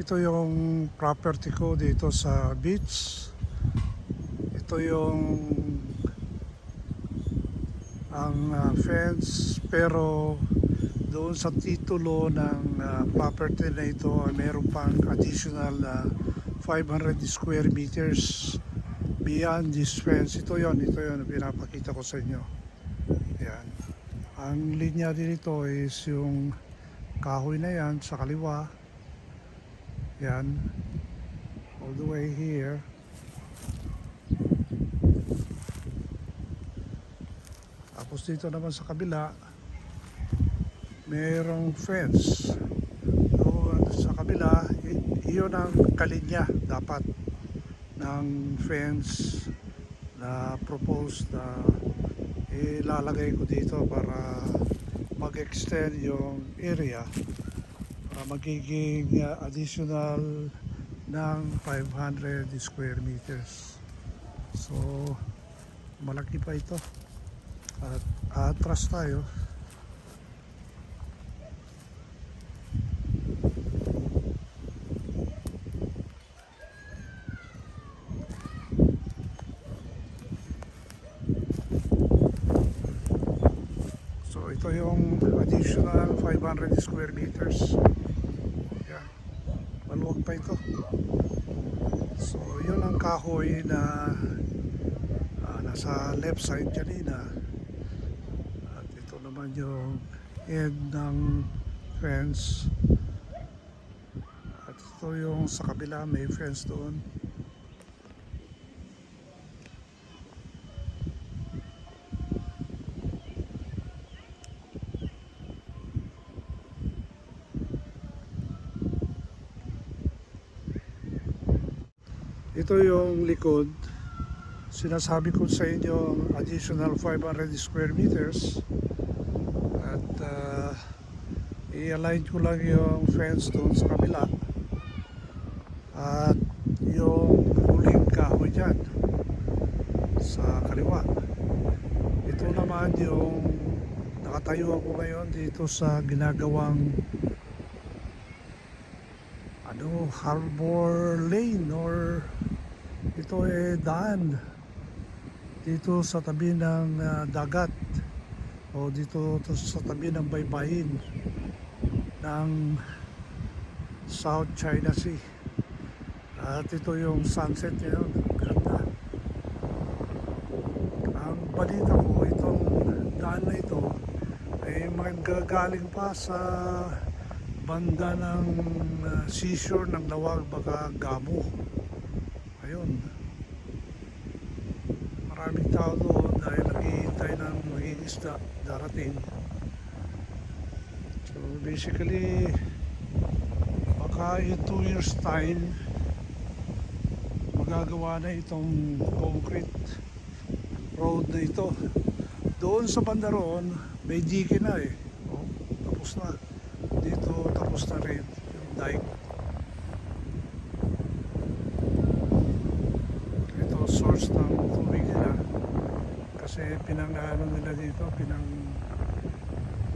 Ito yung property ko dito sa beach. Ito yung ang ah, fence pero doon sa titulo ng ah, property na ito ay meron pang additional na 500 square meters beyond this fence. Ito yon, ito yon pinapakita ko sa inyo. Yan. Ang linya dito is yung kahoy na yan sa kaliwa. Yan. All the way here. Tapos dito naman sa kabila, mayroong fence. Doon sa kabila, iyon ang kalinya dapat ng fence na proposed na ilalagay ko dito para mag-extend yung area para magiging uh, additional ng 500 square meters. So, malaki pa ito. At atras tayo. So ito yung additional 500 square meters. Pa ito. So yun ang kahoy na ah, nasa left side kanina. At ito naman yung end ng fence. At ito yung sa kabila may fence doon. Ito yung likod. Sinasabi ko sa inyo ang additional 500 square meters. At uh, i-align ko lang yung fence doon sa kabila. At yung huling kahoy dyan sa kaliwa. Ito naman yung nakatayo ako ngayon dito sa ginagawang ano, Harbor Lane or ito eh daan dito sa tabi ng ah, dagat o dito to sa tabi ng baybayin ng South China Sea. At ito yung sunset ngayon ganda. Ang balita ko itong daan na ito ay magagaling pa sa banda ng uh, seashore ng Lawag baka Gamo ayun tao doon dahil naghihintay ng magiging isda darating. So basically baka in 2 years time magagawa na itong concrete road na ito. Doon sa banda may dike na eh. Oh, tapos na. Dito tapos na rin yung dike ito source ng tubig nila kasi pinangano nila dito pinang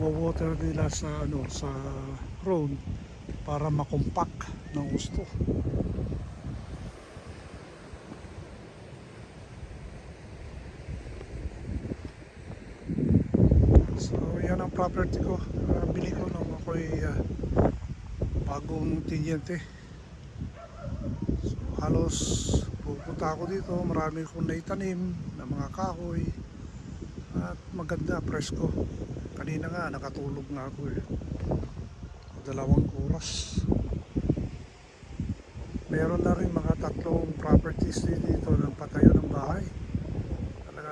water nila sa ano sa road para makumpak ng gusto So yan ang property ko. Uh, bili ko nung ako'y uh, bagong tinyente. So halos pupunta ako dito. Marami kong naitanim na mga kahoy. At maganda, presko. Kanina nga, nakatulog nga ako eh. Dalawang oras. Meron na rin mga tatlong properties dito ng patayo ng bahay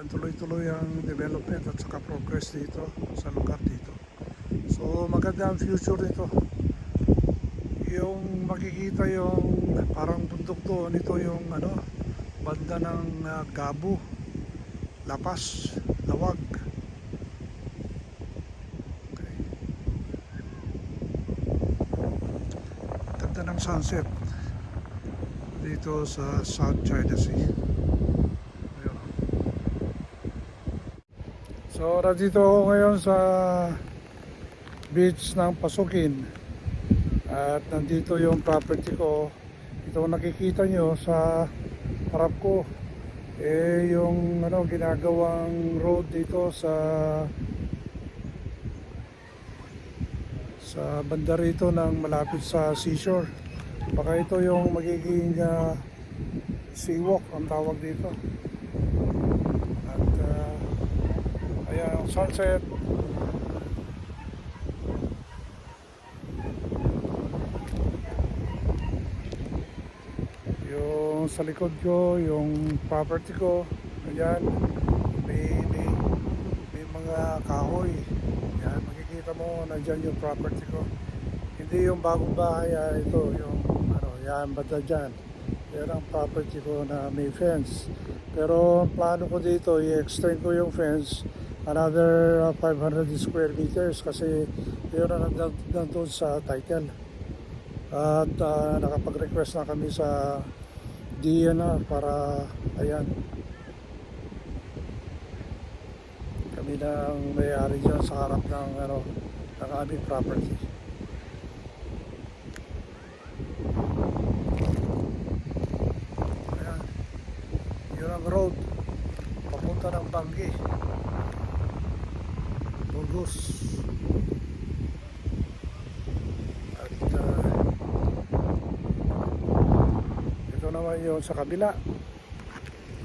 talagang tuloy-tuloy ang development at saka progress dito sa lugar dito. So maganda ang future nito. Yung makikita yung parang bundok doon, ito yung ano, banda ng uh, Gabo, Lapas, Lawag. Okay. Ganda ng sunset dito sa South China Sea. Ayun. So, nandito ako ngayon sa beach ng Pasukin. At nandito yung property ko. Ito nakikita nyo sa harap ko. Eh yung ano ginagawang road dito sa sa banda rito ng malapit sa seashore. Baka ito yung magiging ah, seawalk ang tawag dito. At uh, ayan ang sunset. Yung sa likod ko, yung property ko, ayan, may, may, may mga kahoy. Yan, makikita mo, nandyan yung property ko. Hindi yung bagong bahay, ah, ito, yung, ano, yan, banda dyan. Yan ang property ko na may fence. Pero plano ko dito, i-extend ko yung fence another uh, 500 square meters kasi yun ang nandun sa title. At uh, nakapag-request na kami sa DNR para, ayan, kami na ang may-ari dyan sa harap ng, ano, ng aming property. Ayan. Yun ang road. Papunta ng Banggi. Burgos. At uh, ito naman yun sa kabila.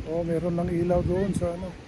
Oh, meron ng ilaw doon sa ano.